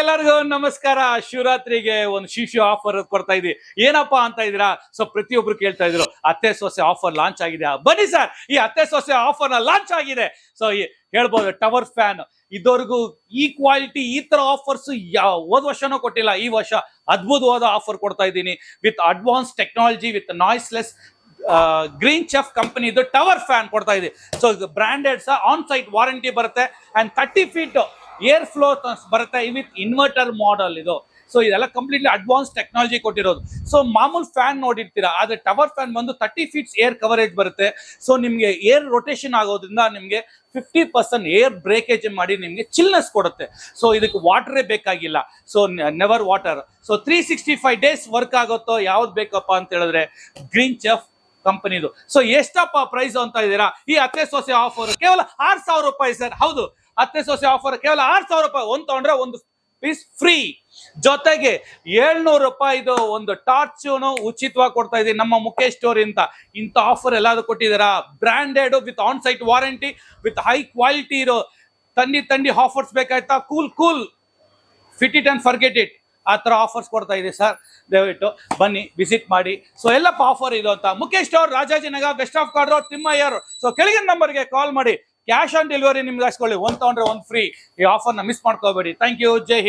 ಎಲ್ಲರಿಗೂ ನಮಸ್ಕಾರ. ಶಿವರಾತ್ರಿಗೆ ಒಂದು ಶಿಶು ಆಫರ್ ಕೊಡ್ತಾ ಇದೀವಿ. ಏನಪ್ಪಾ ಅಂತ ಇದೀರಾ ಸೊ ಪ್ರತಿಯೊಬ್ರು ಕೇಳ್ತಾ ಇದ್ರು, ಅತ್ತೆ ಸೊಸೆ ಆಫರ್ ಲಾಂಚ್ ಆಗಿದೆ. ಬನ್ನಿ ಸರ್, ಈ ಅತ್ತೆ ಸೊಸೆ ಆಫರ್ ಲಾಂಚ್ ಆಗಿದೆ. ಸೊ ಹೇಳ್ಬೋದು ಟವರ್ ಫ್ಯಾನ್ ಇದುವರೆಗೂ ಈ ಕ್ವಾಲಿಟಿ ಈ ತರ ಆಫರ್ಸ್ ಯಾವ ಹೋದ ವರ್ಷನೂ ಕೊಟ್ಟಿಲ್ಲ, ಈ ವರ್ಷ ಅದ್ಭುತವಾದ ಆಫರ್ ಕೊಡ್ತಾ ಇದ್ದೀನಿ. With advance technology with noiseless Green Chef ಕಂಪನಿದು ಟವರ್ ಫ್ಯಾನ್ ಕೊಡ್ತಾ ಇದೆ ಸೊ ಇದು ಬ್ರಾಂಡೆಡ್ ಸಹ ಆನ್ ಸೈಟ್ ವಾರಂಟಿ ಬರುತ್ತೆ. And thirty feet air flow ಬರುತ್ತೆ ವಿತ್ ಇನ್ವರ್ಟರ್ ಮಾಡಲ್ ಇದು. ಸೊ ಇದೆಲ್ಲ ಕಂಪ್ಲೀಟ್ಲಿ ಅಡ್ವಾನ್ಸ್ ಟೆಕ್ನಾಲಜಿ ಕೊಟ್ಟಿರೋದು. ಸೊ ಮಾಮೂಲ್ ಫ್ಯಾನ್ ನೋಡಿರ್ತೀರಾ? ಆದ್ರೆ ಟವರ್ ಫ್ಯಾನ್ ಬಂದು ತರ್ಟಿ ಫೀಟ್ಸ್ ಏರ್ ಕವರೇಜ್ ಬರುತ್ತೆ. ಸೊ ನಿಮಗೆ ಏರ್ ರೊಟೇಷನ್ ಆಗೋದ್ರಿಂದ ನಿಮಗೆ ಫಿಫ್ಟಿ ಪರ್ಸೆಂಟ್ ಏರ್ ಬ್ರೇಕೇಜ್ ಮಾಡಿ ನಿಮಗೆ ಚಿಲ್ನೆಸ್ ಕೊಡುತ್ತೆ. ಸೊ ಇದಕ್ಕೆ ವಾಟರೇ ಬೇಕಾಗಿಲ್ಲ. So never water so three sixty five days work ಆಗುತ್ತೋ, ಯಾವ್ದು ಬೇಕಪ್ಪ ಅಂತ ಹೇಳಿದ್ರೆ ಗ್ರೀನ್ ಚೆಫ್ ಕಂಪನಿದು ಸೊ ಎಷ್ಟಪ್ಪ ಪ್ರೈಸ್ ಅಂತ ಇದ್ದೀರಾ? ಈ ಅತ್ತೆ ಸೊಸೆ ಆಫರ್ ಕೇವಲ ಆರ್ ಸಾವಿರ ರೂಪಾಯಿ ಸರ್. ಹೌದು. ಅತ್ತೆ ಸೊಸೆ ಆಫರ್ ಕೇವಲ ಆರ್ ಸಾವಿರ ರೂಪಾಯಿ ಒಂದು ತಗೊಂಡ್ರೆ ಒಂದು ಪೀಸ್ ಫ್ರೀ ಜೊತೆಗೆ ಏಳ್ನೂರು ರೂಪಾಯಿದು ಒಂದು ಟಾರ್ಚುನು ಉಚಿತವಾಗಿ ಕೊಡ್ತಾ ಇದೀವಿ ನಮ್ಮ ಮುಖೇಶ್ ಸ್ಟೋರ್ ಅಂತ. ಇಂಥ ಆಫರ್ ಎಲ್ಲಾದ್ರು ಕೊಟ್ಟಿದ್ದೀರಾ? Branded with on site warranty with high quality ಇರೋ ತಂಡಿ ತಂಡಿ offers ಬೇಕಾಯ್ತಾ? Cool cool fit it and forget it ಆ ಥರ ಆಫರ್ಸ್ ಕೊಡ್ತಾ ಇದೆ ಸರ್. ದಯವಿಟ್ಟು ಬನ್ನಿ ವಿಸಿಟ್ ಮಾಡಿ. ಸೊ ಎಲ್ಲಪ್ಪ ಆಫರ್ ಇದು ಅಂತ. Mukesh store Rajajinagar west of chord road ತಿಮ್ಮಯ್ಯರ್ so ಕೆಳಗಿನ ನಂಬರ್ಗೆ ಕಾಲ್ ಮಾಡಿ. ಕ್ಯಾಶ್ ಆನ್ ಡೆಲಿವರಿ ನಿಮ್ಗೆ ಹಾಸ್ಕೊಳ್ಳಿ ಒಂದು ತಗೊಂಡ್ರೆ ಒಂದು ಫ್ರೀ ಈ ಆಫರ್ನ ಮಿಸ್ ಮಾಡ್ಕೋಬೇಡಿ. Thank you Jai Hind